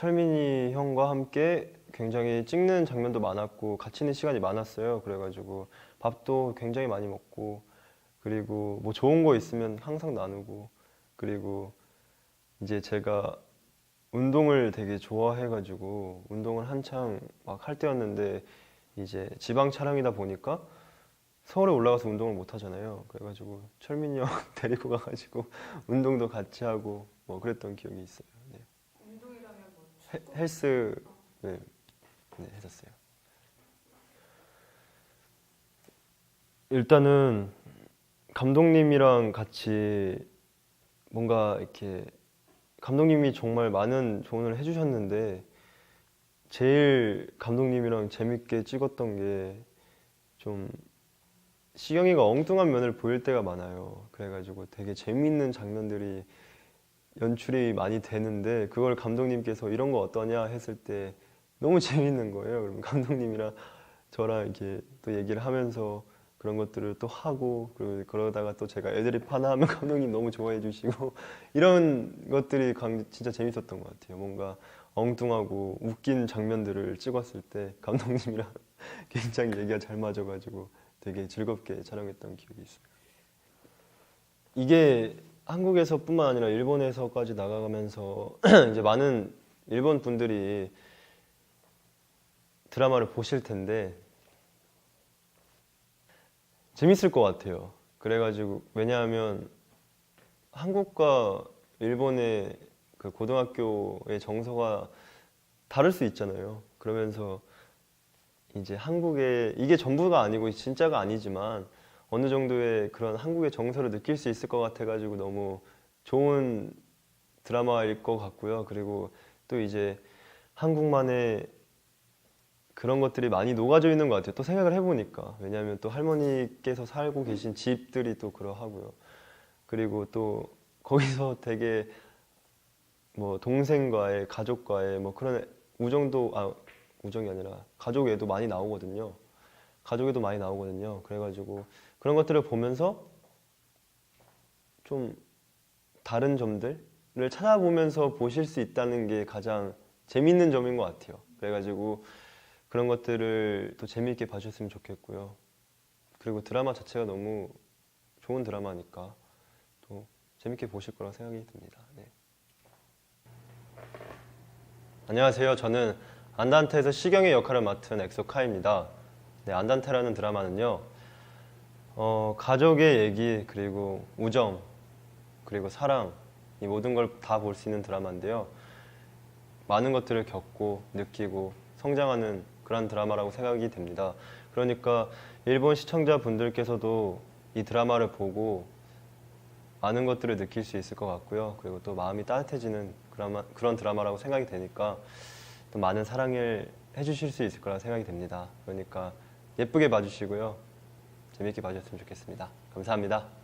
철민이 형과 함께 굉장히 찍는 장면도 많았고 같이 있는 시간이 많았어요. 그래가지고 밥도 굉장히 많이 먹고 그리고 뭐 좋은 거 있으면 항상 나누고 그리고 이제 제가 운동을 되게 좋아해가지고 운동을 한창 막 할 때였는데 이제 지방 촬영이다 보니까 서울에 올라가서 운동을 못 하잖아요. 그래가지고 철민이 형 데리고 가가지고 운동도 같이 하고 뭐 그랬던 기억이 있어요. 헬스 네, 네 했었어요. 일단은 감독님이랑 같이 뭔가 이렇게 감독님이 정말 많은 조언을 해주셨는데 제일 감독님이랑 재밌게 찍었던 게 좀 시경이가 엉뚱한 면을 보일 때가 많아요. 그래가지고 되게 재밌는 장면들이 연출이 많이 되는데 그걸 감독님께서 이런 거 어떠냐 했을 때 너무 재밌는 거예요. 그럼 감독님이랑 저랑 이렇게 또 얘기를 하면서 그런 것들을 또 하고 그러다가 또 제가 애드립 하나 하면 감독님 너무 좋아해 주시고 이런 것들이 강- 진짜 재밌었던 것 같아요. 뭔가 엉뚱하고 웃긴 장면들을 찍었을 때 감독님이랑 굉장히 얘기가 잘 맞아가지고 되게 즐겁게 촬영했던 기억이 있어요. 이게 한국에서뿐만 아니라 일본에서까지 나가면서 이제 많은 일본 분들이 드라마를 보실 텐데 재밌을 것 같아요. 그래가지고 왜냐하면 한국과 일본의 그 고등학교의 정서가 다를 수 있잖아요. 그러면서 이제 한국의 이게 전부가 아니고 진짜가 아니지만 어느 정도의 그런 한국의 정서를 느낄 수 있을 것 같아가지고 너무 좋은 드라마일 것 같고요. 그리고 또 이제 한국만의 그런 것들이 많이 녹아져 있는 것 같아요. 또 생각을 해보니까 왜냐하면 또 할머니께서 살고 계신 집들이 또 그러하고요. 그리고 또 거기서 되게 뭐 동생과의 가족과의 뭐 그런 우정도 아 우정이 아니라 가족애도 많이 나오거든요. 가족애도 많이 나오거든요. 그래가지고 그런 것들을 보면서 좀 다른 점들을 찾아보면서 보실 수 있다는 게 가장 재밌는 점인 것 같아요. 그래가지고 그런 것들을 또 재미있게 봐주셨으면 좋겠고요. 그리고 드라마 자체가 너무 좋은 드라마니까 또 재밌게 보실 거라고 생각이 듭니다. 네. 안녕하세요. 저는 안단테에서 시경의 역할을 맡은 엑소 카입니다. 네, 안단테라는 드라마는요. 어, 가족의 얘기 그리고 우정 그리고 사랑 이 모든 걸 다 볼 수 있는 드라마인데요. 많은 것들을 겪고 느끼고 성장하는 그런 드라마라고 생각이 됩니다. 그러니까 일본 시청자분들께서도 이 드라마를 보고 많은 것들을 느낄 수 있을 것 같고요. 그리고 또 마음이 따뜻해지는 드라마, 그런 드라마라고 생각이 되니까 또 많은 사랑을 해주실 수 있을 거라 생각이 됩니다. 그러니까 예쁘게 봐주시고요. 재밌게 봐주셨으면 좋겠습니다. 감사합니다.